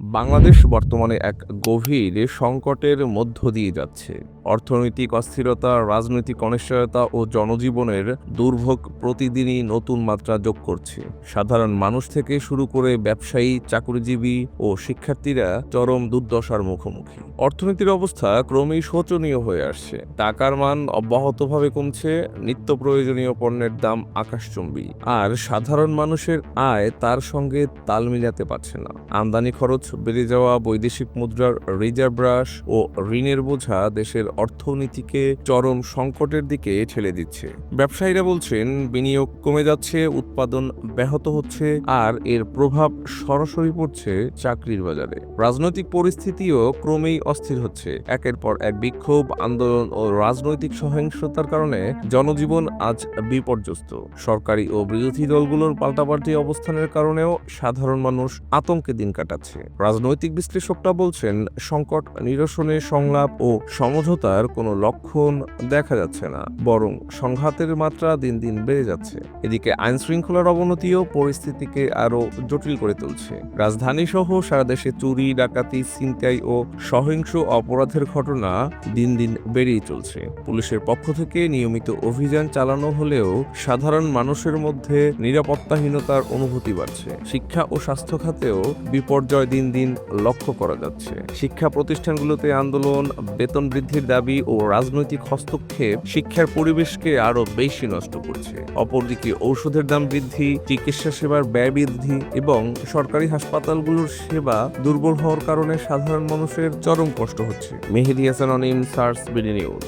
বাংলাদেশ বর্তমানে এক গভীর সংকটের মধ্য দিয়ে যাচ্ছে। অর্থনৈতিক অস্থিরতা, রাজনৈতিক অনিশ্চয়তা ও জনজীবনের দুর্ভোগ প্রতিদিনই নতুন মাত্রা যোগ করছে। সাধারণ মানুষ থেকে শুরু করে ব্যবসায়ী, চাকরিজীবী ও শিক্ষার্থীরা চরম দুর্দশার মুখোমুখি। অর্থনীতির অবস্থা ক্রমেই শোচনীয় হয়ে আসছে। টাকার মান অব্যাহতভাবে কমছে, নিত্য প্রয়োজনীয় পণ্যের দাম আকাশচুম্বী। আর সাধারণ মানুষের আয় তার সঙ্গে তাল মিলাতে পারছে না। আমদানি খরচ বেড়ে যাওয়া বৈদেশিক মুদ্রার রিজার্ভ হ্রাস ও ঋণের বোঝা দেশের অর্থনীতিকে চরম সংকটের দিকে ঠেলে দিচ্ছে। ব্যবসায়ীরা বলছেন, বিনিয়োগ কমে যাচ্ছে, উৎপাদন ব্যাহত হচ্ছে আর এর প্রভাব সরাসরি পড়ছে চাকরির বাজারে। রাজনৈতিক পরিস্থিতিও ক্রমেই অস্থির হচ্ছে। একের পর এক বিক্ষোভ, আন্দোলন ও রাজনৈতিক সহিংসতার কারণে জনজীবন আজ বিপর্যস্ত। সরকারি ও বিরোধী দলগুলোর পাল্টাপাল্টি অবস্থানের কারণেও সাধারণ মানুষ আতঙ্কে দিন কাটাচ্ছে। রাজনৈতিক বিশ্লেষকরা বলছেন, সংকট নিরসনে সংলাপ ও সমঝোতার কোনো লক্ষণ দেখা যাচ্ছে না, বরং সংঘাতের মাত্রা দিন দিন বেড়ে যাচ্ছে। এদিকে আইন শৃঙ্খলার অবনতিও পরিস্থিতিকে আরও জটিল করে তুলছে। রাজধানী সহ সারা দেশে চুরি, ডাকাতি, ছিনতাই ও সহিংস অপরাধের ঘটনা দিন দিন বেড়েই চলছে। পুলিশের পক্ষ থেকে নিয়মিত অভিযান চালানো হলেও সাধারণ মানুষের মধ্যে নিরাপত্তাহীনতার অনুভূতি বাড়ছে। শিক্ষা ও স্বাস্থ্য খাতেও বিপর্যয় দিন দিন লক্ষ্য করা যাচ্ছে। শিক্ষা প্রতিষ্ঠানগুলোতে আন্দোলন, বেতন বৃদ্ধির দাবি ও রাজনৈতিক হস্তক্ষেপ শিক্ষার পরিবেশকে আরও বেশি নষ্ট করছে। অপরদিকে ঔষধের দাম বৃদ্ধি, চিকিৎসা সেবার ব্যয় বৃদ্ধি এবং সরকারি হাসপাতালগুলোর সেবা দুর্বল হওয়ার কারণে সাধারণ মানুষের চরম কষ্ট হচ্ছে। মেহেদি হাসান, অনিম, সার্স, বিডি নিউজ।